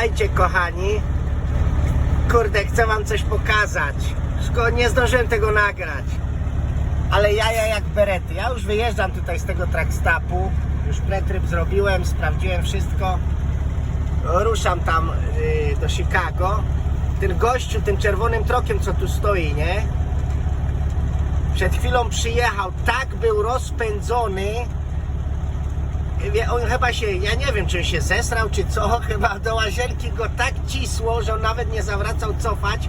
Witajcie kochani. Kurde, chcę wam coś pokazać. Szkoda, nie zdążyłem tego nagrać. Ale jaja jak berety. Ja już wyjeżdżam tutaj z tego trackstapu. Już pretryb zrobiłem, sprawdziłem wszystko. Ruszam tam y, do Chicago. Ten gościu, tym czerwonym trokiem, co tu stoi, nie? Przed chwilą przyjechał, tak był rozpędzony. On chyba się, ja nie wiem, czy się zesrał, czy co, chyba do łazienki go tak cisło, że on nawet nie zawracał cofać.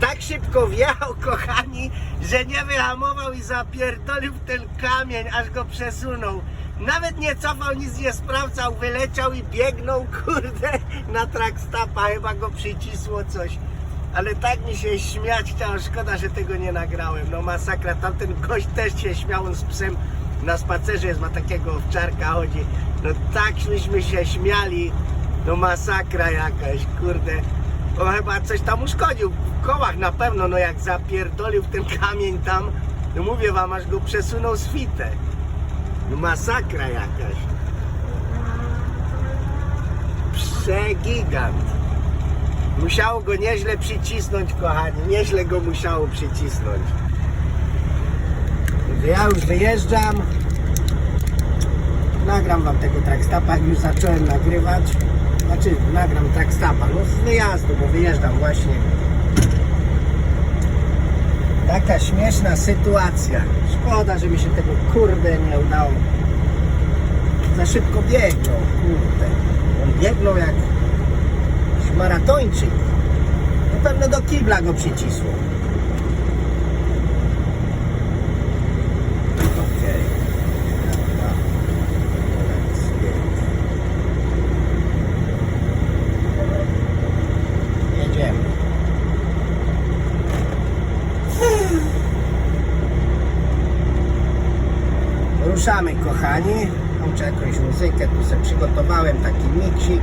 Tak szybko wjechał, kochani, że nie wyhamował i zapierdolił ten kamień, aż go przesunął. Nawet nie cofał, nic nie sprawdzał, wyleciał i biegnął, kurde, na trackstapa, chyba go przycisło coś. Ale tak mi się śmiać chciało, szkoda, że tego nie nagrałem. No masakra, tamten gość też się śmiał, on z psem na spacerze jest, ma takiego owczarka, chodzi. No tak myśmy się śmiali, no masakra jakaś, kurde. On chyba coś tam uszkodził, w kołach na pewno, no jak zapierdolił ten kamień tam, no mówię wam, aż go przesunął z. No masakra jakaś. Przegigant. Musiało go nieźle przycisnąć, kochani. Nieźle go musiało przycisnąć. Ja już wyjeżdżam. Nagram wam tego trackstapa, już zacząłem nagrywać. Znaczy, nagram trackstapa, no z wyjazdu, bo wyjeżdżam właśnie. Taka śmieszna sytuacja. Szkoda, że mi się tego kurde nie udało. Za szybko biegnął, kurde. On biegnął jak maratończyk. No pewno do kibla go przycisło. Ruszamy kochani. Muszę jakąś muzykę, tu sobie przygotowałem taki miksik.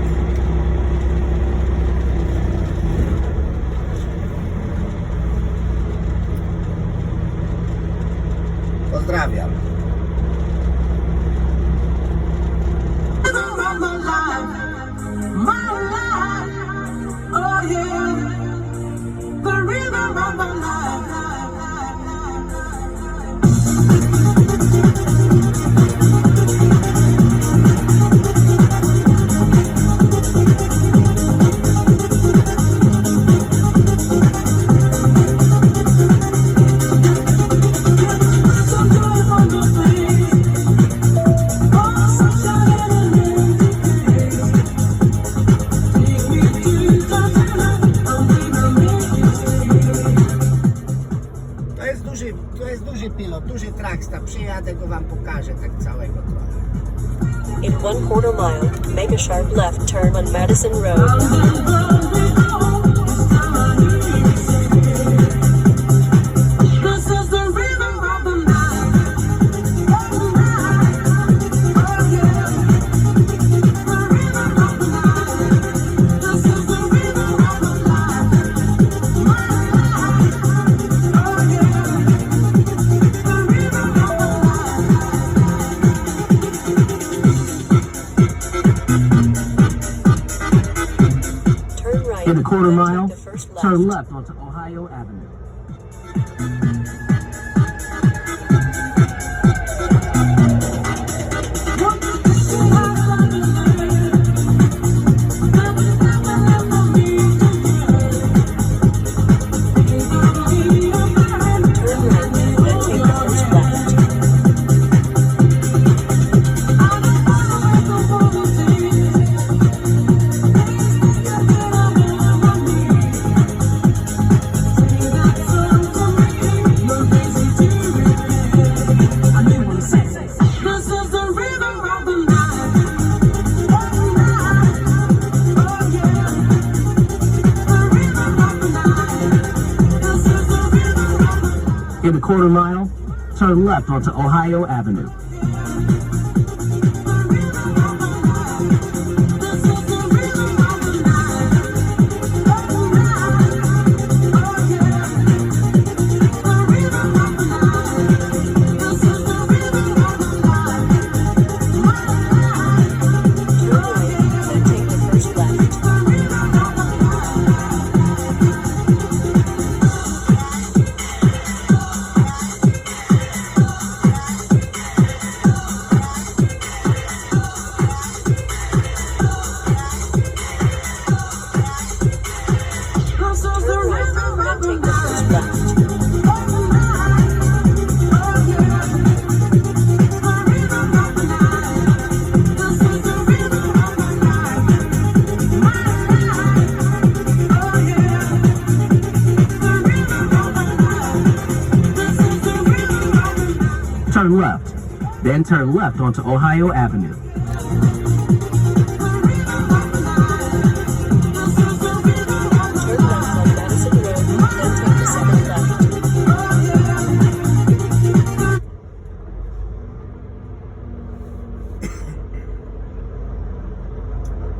Pozdrawiam. Duży pilot, duży tracksta. Przyjadę go wam pokażę tak całego trochę. In one quarter mile, make a sharp left turn on Madison Road. Quarter then mile, take the first left. turn left onto Ohio Avenue. of the quarter mile, turn left onto Ohio Avenue. Turn left. Then turn left onto Ohio Avenue.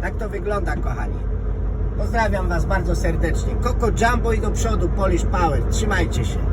Tak to wygląda, kochani. Pozdrawiam Was bardzo serdecznie. Koko Jumbo i do przodu, Polish Power. Trzymajcie się.